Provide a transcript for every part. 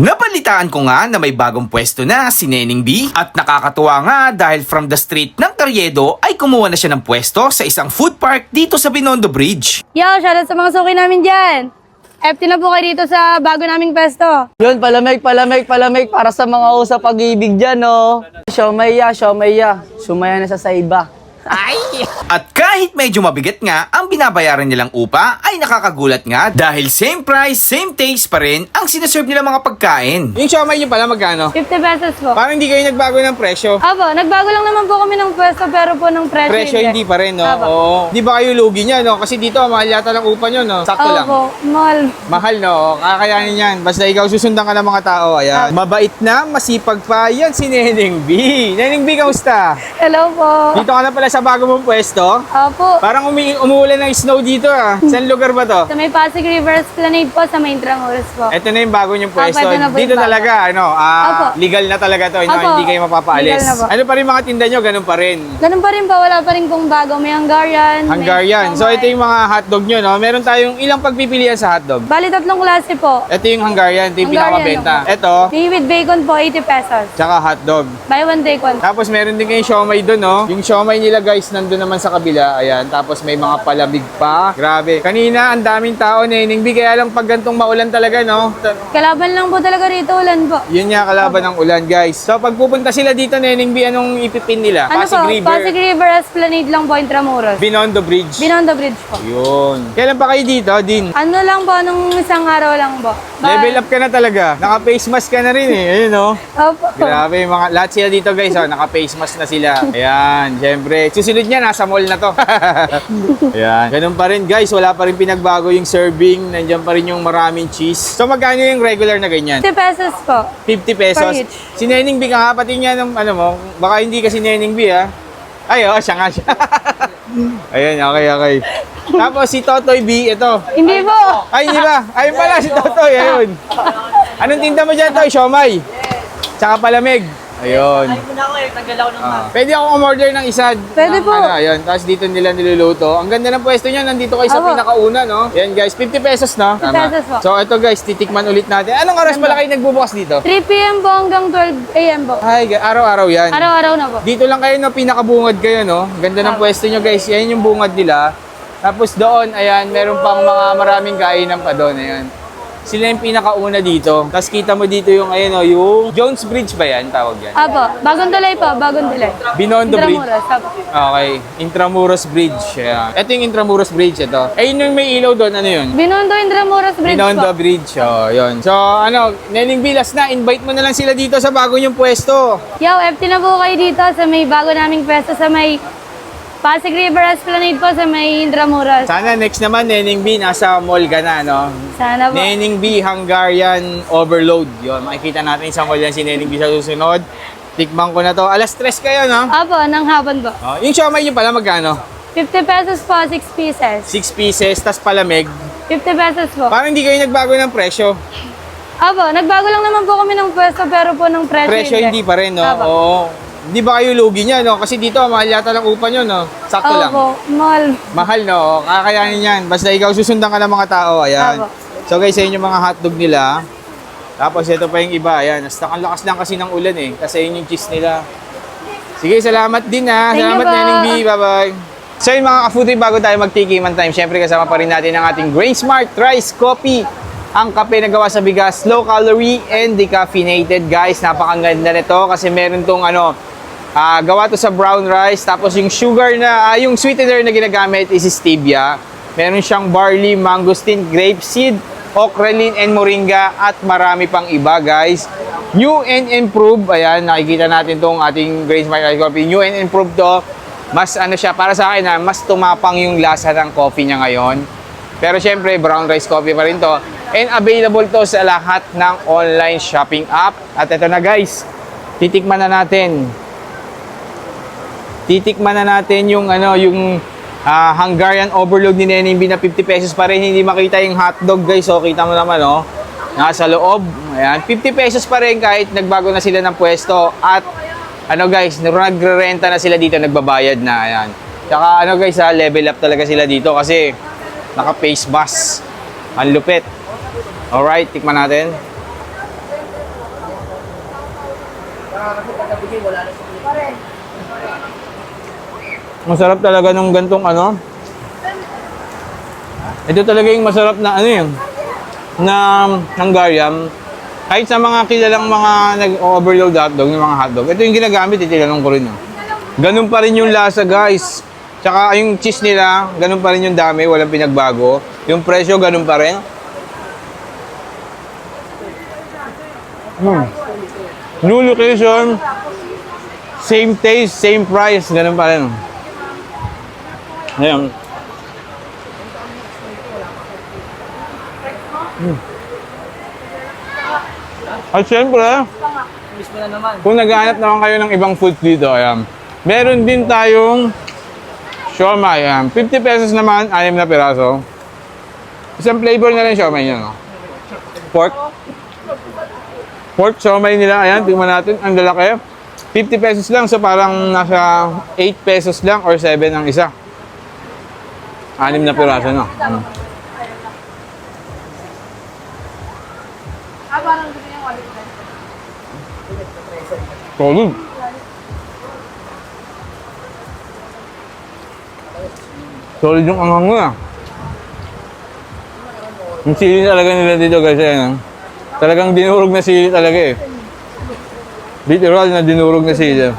Nabalitaan ko nga na may bagong pwesto na si Neneng B at nakakatuwa nga dahil from the street ng Carriedo ay kumuha na siya ng pwesto sa isang food park dito sa Binondo Bridge. Yo, shoutout sa mga suki namin dyan. FT na po kayo dito sa bago naming pesto. Yun, palamig, palamig, palamig para sa mga usap pag-ibig dyan, no? Siomaya, siomaya. Sumaya na sa saiba. At kahit medyo mabigat nga ang binabayaran nilang upa ay nakakagulat nga dahil same price, same taste pa rin ang sinaserve nilang mga pagkain. Yung siomay nyo pala magkano? 50 pesos po. Parang hindi kayo nagbago ng presyo. Apo, nagbago lang naman po kami ng pwesto pero po ng presyo, Presyo hindi pa rin, no? Apo. Oo. Di ba kayo lugi niya, no? Kasi dito, mahal yata lang upa nyo, no? Sakto lang. Opo, mahal. Mahal, no? Kakayanin yan. Basta ikaw susundan ka ng mga tao, ayan. Mabait na, masipag pa. Yan si Neneng B. Neneng B, kamusta? Hello po. Dito ka na pala sa bago mong pwesto. Opo. Parang umi umuulan ng snow dito, ah. Saan lugar ba to? Sa may Pasig River Esplanade po, sa may Intramuros po. Ito na yung bago niyong Apo, pwesto. ito na po Dito yung bago. talaga, ano, ah, legal na talaga to. No? Apo. Hindi kayo mapapaalis. Legal na po. Ano pa rin mga tinda nyo? Ganun pa rin. Ganun pa rin po, wala pa rin pong bago. May Hungarian. may Hungarian. So siomay. ito yung mga hotdog nyo, no? Meron tayong ilang pagpipilian sa hotdog. Bali, tatlong klase po. Ito yung Hungarian, ito yung Hungarian pinakamabenta. ako. Ito, May with bacon po, 80 pesos. tsaka hotdog. Buy one, take one. Tapos meron din kayong siomay doon, no? Yung siomay nila guys, nandun naman sa kabila. Ayan. Tapos may mga palabig pa. Grabe. Kanina, ang daming tao, Neneng B. Kaya lang pag gantong maulan talaga, no? Kalaban lang po talaga rito, ulan po. Yun nga kalaban ng ulan, guys. So pag pupunta sila dito, Neneng B, anong ipipin nila? Ano Pasig po? River, Pasig River Esplanade lang po, Intramuros. Binondo Bridge. Binondo Bridge po. Yun. Kailan pa kayo dito, Din? Ano lang po, nung isang araw lang po. Ba- Level up ka na talaga. Naka-face mask ka na rin eh. Ayun, no? Opo. Grabe, mga, lahat sila dito guys, oh, naka-face mask na sila. Ayan, syempre. Susunod niya, nasa mall na to. Ayan. Ganun pa rin guys, wala pa rin pinagbago yung serving. Nandiyan pa rin yung maraming cheese. So magkano yung regular na ganyan? 50 pesos po. 50 pesos. Per each. Si Neneng B ka nga, pati nga ng ano mo, baka hindi kasi Neneng B ha. Ay, oh, siya nga siya. Ayan, okay, okay. Tapos si Totoy B, ito. Hindi po. Ay, hindi ba? Ayun pala, si Totoy, ayun. Anong tinda mo dyan, Toy? Siomay? Tsaka palamig. Ayun. Ah. Pwede akong umorder ng isa. Pwede ng po. Ano, ayun. Tapos dito nila niluluto. Ang ganda ng pwesto niya. Nandito kayo sa Opo. pinakauna, no? Yan, guys. 50 pesos, no? 50 pesos po. So, ito, guys. Titikman ulit natin. Anong oras pala kayo nagbubukas dito? 3 p.m. po hanggang 12 a.m. po. Ay, ga- araw-araw yan. Araw-araw na po. Dito lang kayo, no? Pinakabungad kayo, no? Ganda ng pwesto nyo, guys. Yan yung bungad nila. Tapos doon, ayan, meron pang mga maraming kainan pa doon, ayan. Sila yung pinakauna dito. Tapos kita mo dito yung, ayun, oh, yung Jones Bridge ba yan? Tawag yan. Apo, bagong tulay po, bagong tulay. Binondo Bridge. Intramuros, apo. Okay, Intramuros Bridge. Ayan. Ito yung Intramuros Bridge, ito. Eh, yun yung may ilaw doon, ano yun? Binondo Intramuros Bridge Binondo po. Bridge, oh, yun. So, ano, Nening Bilas na, invite mo na lang sila dito sa bago yung pwesto. Yo, FT na po kayo dito sa may bago naming pwesto sa may Pasig River Esplanade po sa may Intramuros. Sana next naman, Nening B, nasa mall ka na, no? Sana po. Nening B Hungarian Overload. Yun, makikita natin sa mall yan si Nening B sa susunod. Tikman ko na to. Alas stress kayo, no? Apo, ng hapon po. Oh, yung siomay nyo pala, magkano? 50 pesos po, 6 pieces. 6 pieces, tas palamig. 50 pesos po. Parang hindi kayo nagbago ng presyo. Apo, nagbago lang naman po kami ng pwesto pero po ng presyo, Presyo hindi pa rin, no? Apo. Oo. Hindi ba kayo lugi niya, no? Kasi dito, mahal yata lang upa nyo, no? Sakto lang. Opo, mahal. Mahal, no? Kakayanin yan. Basta ikaw susundan ka ng mga tao, ayan. Apo. So guys, sa inyo mga hotdog nila. Tapos ito pa yung iba, ayan. Hasta ang lakas lang kasi ng ulan eh. Kasi yun yung cheese nila. Sige, salamat din ha. Thank you salamat. Neneng B. Bye-bye. So yun mga kafuti, bago tayo magtikiman time, syempre kasama pa rin natin ang ating Grain Smart Rice Coffee. Ang kape na gawa sa bigas, low calorie and decaffeinated guys. Napakaganda nito kasi meron tong ano, ah, gawa to sa brown rice. Tapos yung sugar na, ah, yung sweetener na ginagamit is stevia. Meron siyang barley, mangosteen, grapeseed, okralin, and moringa at marami pang iba guys. New and improved, ayan, nakikita natin tong ating Grain Smart Rice Coffee. New and improved to. Mas ano siya, para sa akin na mas tumapang yung lasa ng coffee niya ngayon. Pero syempre, brown rice coffee pa rin to. And available to sa lahat ng online shopping app. At ito na guys, titikman na natin. Titikman na natin yung ano, yung ah, Hungarian overload ni Neneng B na 50 pesos pa rin. Hindi makita yung hotdog guys. So, kita mo naman oh. Nasa loob. Ayan. 50 pesos pa rin kahit nagbago na sila ng pwesto. At ano guys, nagre-renta na sila dito, nagbabayad na. Ayan. Tsaka ano guys ha, level up talaga sila dito kasi naka face mask. Ang lupit. Alright, tikman natin. Masarap talaga nung gantong ano. Ito talaga yung masarap na ano yun. Na Hungarian. Kahit sa mga kilalang mga nag-overload hotdog, yung mga hotdog, ito yung ginagamit, itinanong ko rin. Oh. Ganun pa rin yung lasa, guys. Tsaka yung cheese nila, ganun pa rin yung dami, walang pinagbago. Yung presyo, ganun pa rin. Hmm. New location, same taste, same price, ganun pa rin. Ayan. Hmm. At syempre, kung naghahanap naman kayo ng ibang food dito, ayan. Meron din tayong siomay, ayan. 50 pesos naman, 6 na piraso. Isang flavor na lang siomay niya, no? Pork. Pork siomay nila, ayan, tingnan natin, ang lalaki. 50 pesos lang, so parang nasa 8 pesos lang or 7 ang isa. Anim na piraso, no? Mm. Solid. Solid yung anghang mo ah. Yung sili talaga nila dito guys, ayan. ah. Talagang dinurog na sili talaga eh. Literal na dinurog na sili.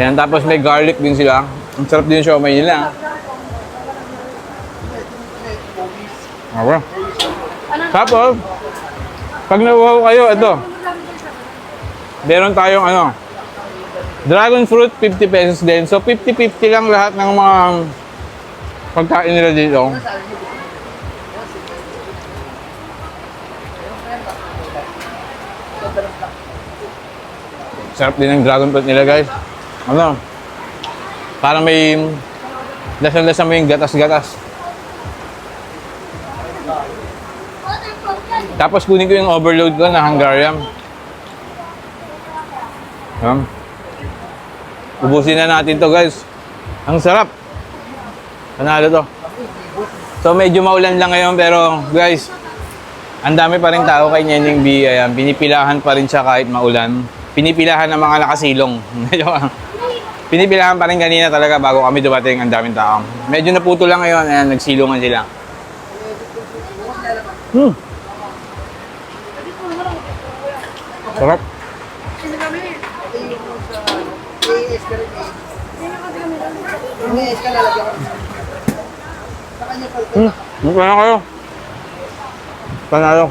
Ayan, tapos may garlic din sila. Ang sarap din yung siomay nila. Okay. Tapos, pag nauhaw kayo, ito. Meron tayong ano, dragon fruit, 50 pesos din. So, 50-50 lang lahat ng mga pagkain nila dito. Sarap din ng dragon fruit nila, guys. Ano? Parang may lasa-lasa mo yung gatas-gatas. Tapos kunin ko yung overload ko na Hungarian. Um, ubusin na natin to guys. Ang sarap. Panalo to. So medyo maulan lang ngayon pero guys, ang dami pa rin tao kay Nyening B. Ayan, pinipilahan pa rin siya kahit maulan. Pinipilahan ng mga nakasilong. pinipilahan pa rin kanina talaga bago kami dumating ang daming tao. Medyo naputo lang ngayon. Ayan, nagsilungan sila. Hmm. Sarap. Hmm, ano kayo? Panalo.